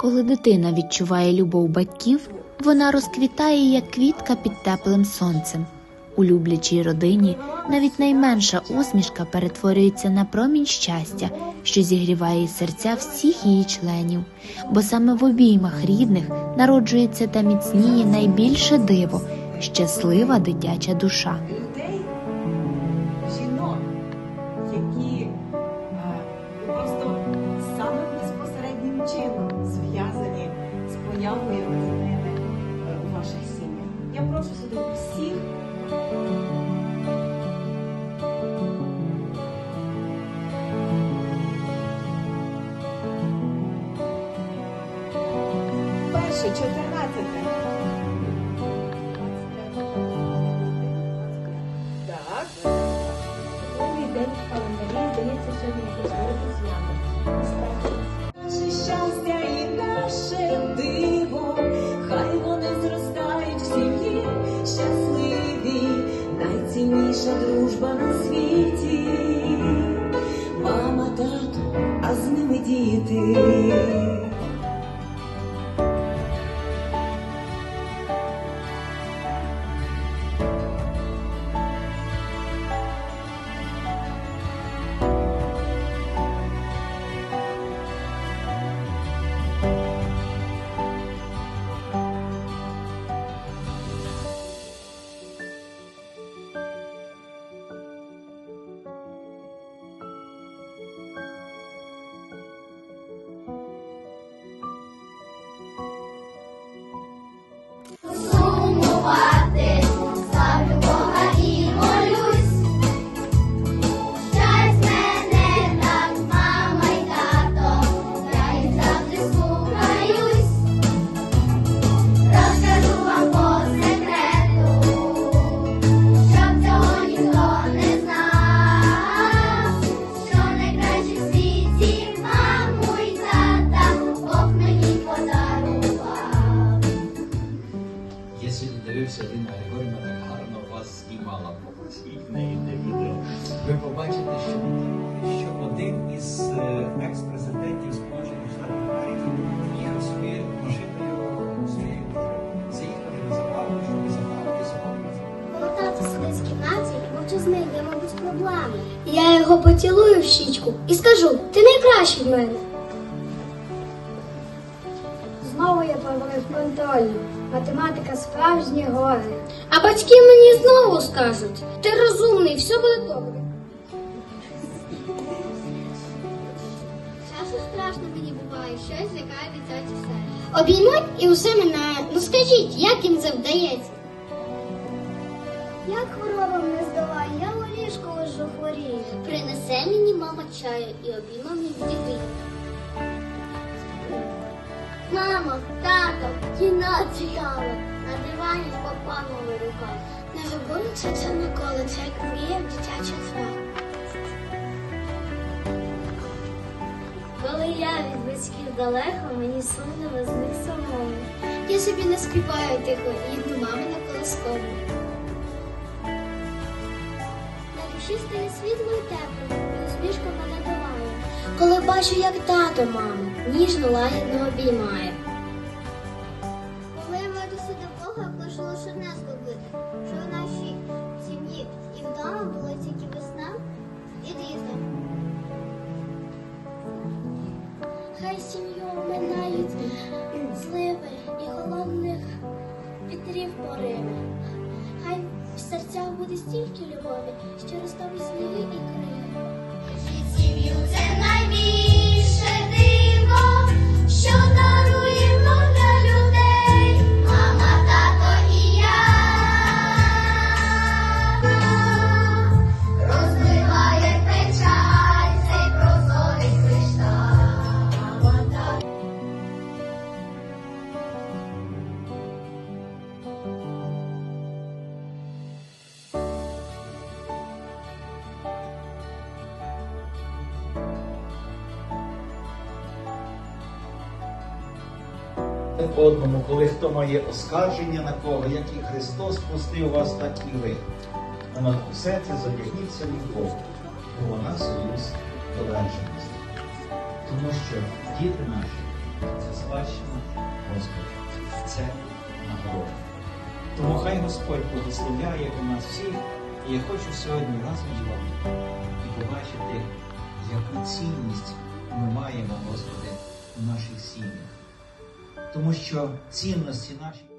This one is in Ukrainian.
Коли дитина відчуває любов батьків, вона розквітає як квітка під теплим сонцем. У люблячій родині навіть найменша усмішка перетворюється на промінь щастя, що зігріває серця всіх її членів, бо саме в обіймах рідних народжується та міцніє найбільше диво щаслива дитяча душа. 14. Так. Новий день в календарі, здається, щастя і наше диво, хай вони зростають в сім'ї щасливі, найцінніша дружба на світі. В неї відео. Ви побачите, що, що один із е, екс-президентів Сполучених Штатів Америки їхав собі машиною своєю дружиною. Заїхали на заправку, щоб собою. Коли тато сидить в кімнаті і мовчазний, де, мабуть, проблеми. Я його поцілую в щічку і скажу, ти найкращий в мене. Знову я провалив. Математика справжнє горе. А батьки мені знову скажуть, ти розумний, все буде добре. Часу страшно мені буває, щось злякає дитяче все. Обіймуть і усе минає. Ну скажіть, як їм це вдається? Як хвороба мене здолає, я у ліжку лежу хворію. Принесе мені мама чаю і обійма мені дітей. Мама, тато, кіно цікаво, на дивані з папановою рукою. Не забудеться це ніколи, це як мрія в дитяче свято. Коли я від батьків далеко, мені сумно без них самому. Я собі не співаю тихо, їду мами на колоскову. На душі стає світло і тепло, і усмішка мене долає. Коли бачу, як тато маму ніжно лагідно обіймає. Коли до Бога, прошу лише не згубити, що в нашій сім'ї і вдома була тільки весна і літо. Хай сім'ю оминають зливи і холодних вітрів пориви. Хай в серцях буде стільки любові, що розтопить сніги і криги. Сім'ю це найбільше Одному, коли хто має оскарження на кого, як і Христос пустив вас, так і ви. А на все це задягніться любов, бо вона союз довершеності. Тому що діти наші Це спадщина Господа. Це нагорода. Тому хай Господь благословляє у нас всіх. І я хочу сьогодні разом з вами і побачити, яку цінність ми маємо, Господи, у наших сім'ях. Тому що цінності наші.